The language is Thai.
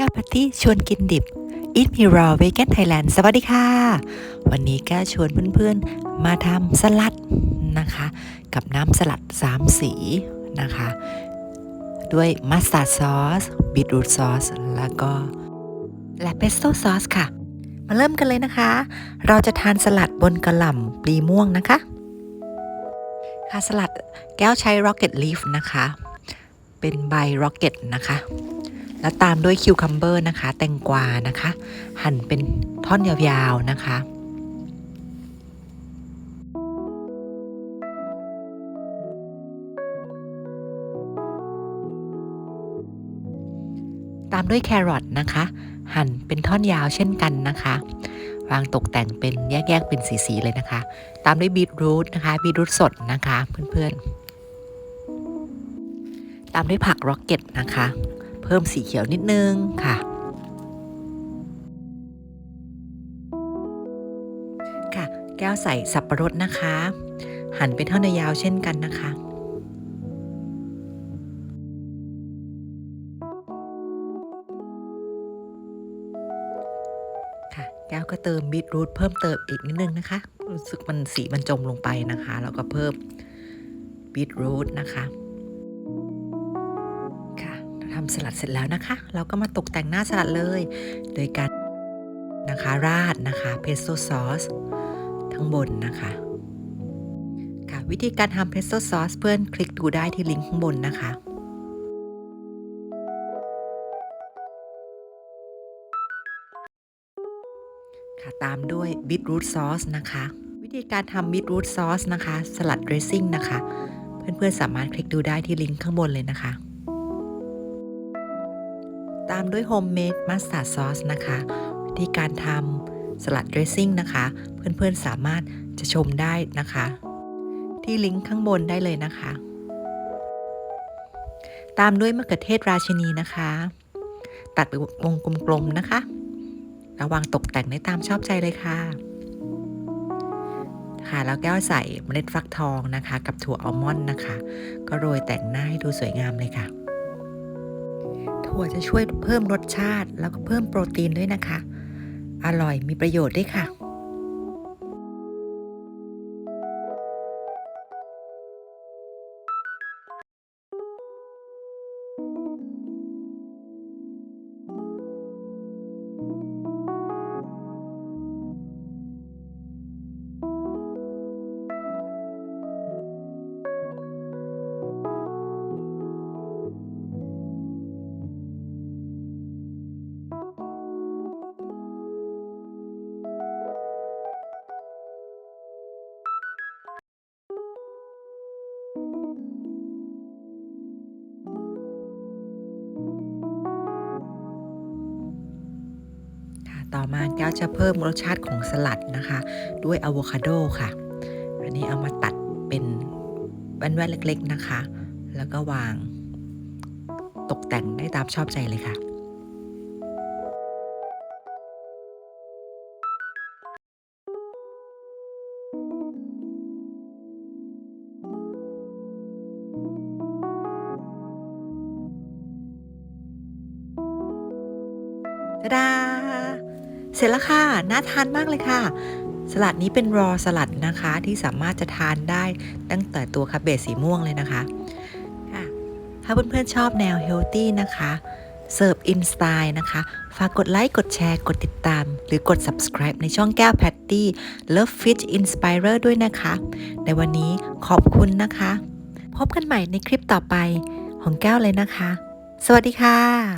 ก้วปาร์ตี้ชวนกินดิบ Eat Me Raw Vegan Thailand สวัสดีค่ะ วันนี้แก้วชวนเพื่อนๆ มาทำสลัดนะคะ กับน้ำสลัด 3 สีนะคะ ด้วยมัสตาร์ดซอสบีทรูทซอสแล้วก็และเพสโต้ซอสค่ะ มาเริ่มกันเลยนะคะ เราจะทานสลัดบนกระหล่ำปลีม่วงนะคะ ค่ะสลัดแก้วใช้ Rocket Leaf นะคะ เป็นใบ Rocket นะคะ แล้วตามด้วยคิวคัมเบอร์นะคะ แตงกวานะคะ หั่นเป็นท่อนยาวๆนะคะตามด้วยแครอทนะคะ หั่นเป็นท่อนยาวเช่นกันนะคะ วางตกแต่งเป็นแยกๆเป็นสีๆเลยนะคะ ตามด้วยบีทรูทนะคะบีทรูทสดนะคะเพื่อนๆ ตามด้วยผักร็อกเก็ตนะคะ พิ่มสีเขียวนิดนึงค่ะ ค่ะ แก้วใส่สับประรดนะคะ หั่นเป็นท่อนยาวเช่นกันนะคะค่ะแก้วก็เติมบีทรูทเพิ่มเติมอีกนิดนึงนะคะ รู้สึกมันสีมันจมลงไปนะคะ แล้วก็เพิ่มบีทรูทนะคะค่ะ ทำสลัดเสร็จแล้วนะคะ เราก็มาตกแต่งหน้าสลัดเลย โดยการนะคะราดนะคะเพสโต้ซอสทั้งบนนะคะค่ะวิธีการทำเพสโต้ซอสเพื่อนคลิกดูได้ที่ลิงก์ข้างบนนะคะค่ะตามด้วยบีทรูทซอสนะคะ วิธีการทำบีทรูทซอสนะคะ สลัดเดรสซิ่งนะคะ เพื่อนๆสามารถคลิกดูได้ที่ลิงก์ข้างบนเลยนะคะ ตามด้วยโฮมเมดมัสตาร์ดซอสนะคะวิธีการทำสลัดเดรสซิ่งนะคะ เพื่อนๆสามารถจะชมได้นะคะ ที่ลิงก์ข้างบนได้เลยนะคะ ตามด้วยมะเขือเทศราชินีนะคะ ตัดเป็นวงกลมๆนะคะ ระวังตกแต่งได้ตามชอบใจเลยค่ะค่ะแล้วแก้วใส่เมล็ดฟักทองนะคะ กับถั่วอัลมอนด์นะคะ ก็โรยแต่งหน้าให้ดูสวยงามเลยค่ะ ถั่วจะช่วยเพิ่มรสชาติ แล้วก็เพิ่มโปรตีนด้วยนะคะ อร่อยมีประโยชน์ด้วยค่ะ ต่อมาแก้วจะเพิ่มรสชาติของสลัดนะคะ ด้วยอะโวคาโดค่ะ อันนี้เอามาตัดเป็นแว่นๆเล็กๆนะคะ แล้วก็วางตกแต่งได้ตามชอบใจเลยค่ะตาดา เสร็จแล้วค่ะน่าทานมากเลยค่ะ สลัดนี้เป็นรอสลัดนะคะที่สามารถจะทานได้ตั้งแต่ตัวคาเบสีม่วงเลยนะคะค่ะถ้าเพื่อนๆชอบแนวเฮลตี้นะคะเสิร์ฟอินสไตล์นะคะ ฝากกดไลค์ กดแชร์ กดติดตาม หรือกด subscribe ในช่องแก้วแพตตี้ Love Fit Inspirer ด้วยนะคะ ในวันนี้ขอบคุณนะคะ พบกันใหม่ในคลิปต่อไปของแก้วเลยนะคะ สวัสดีค่ะ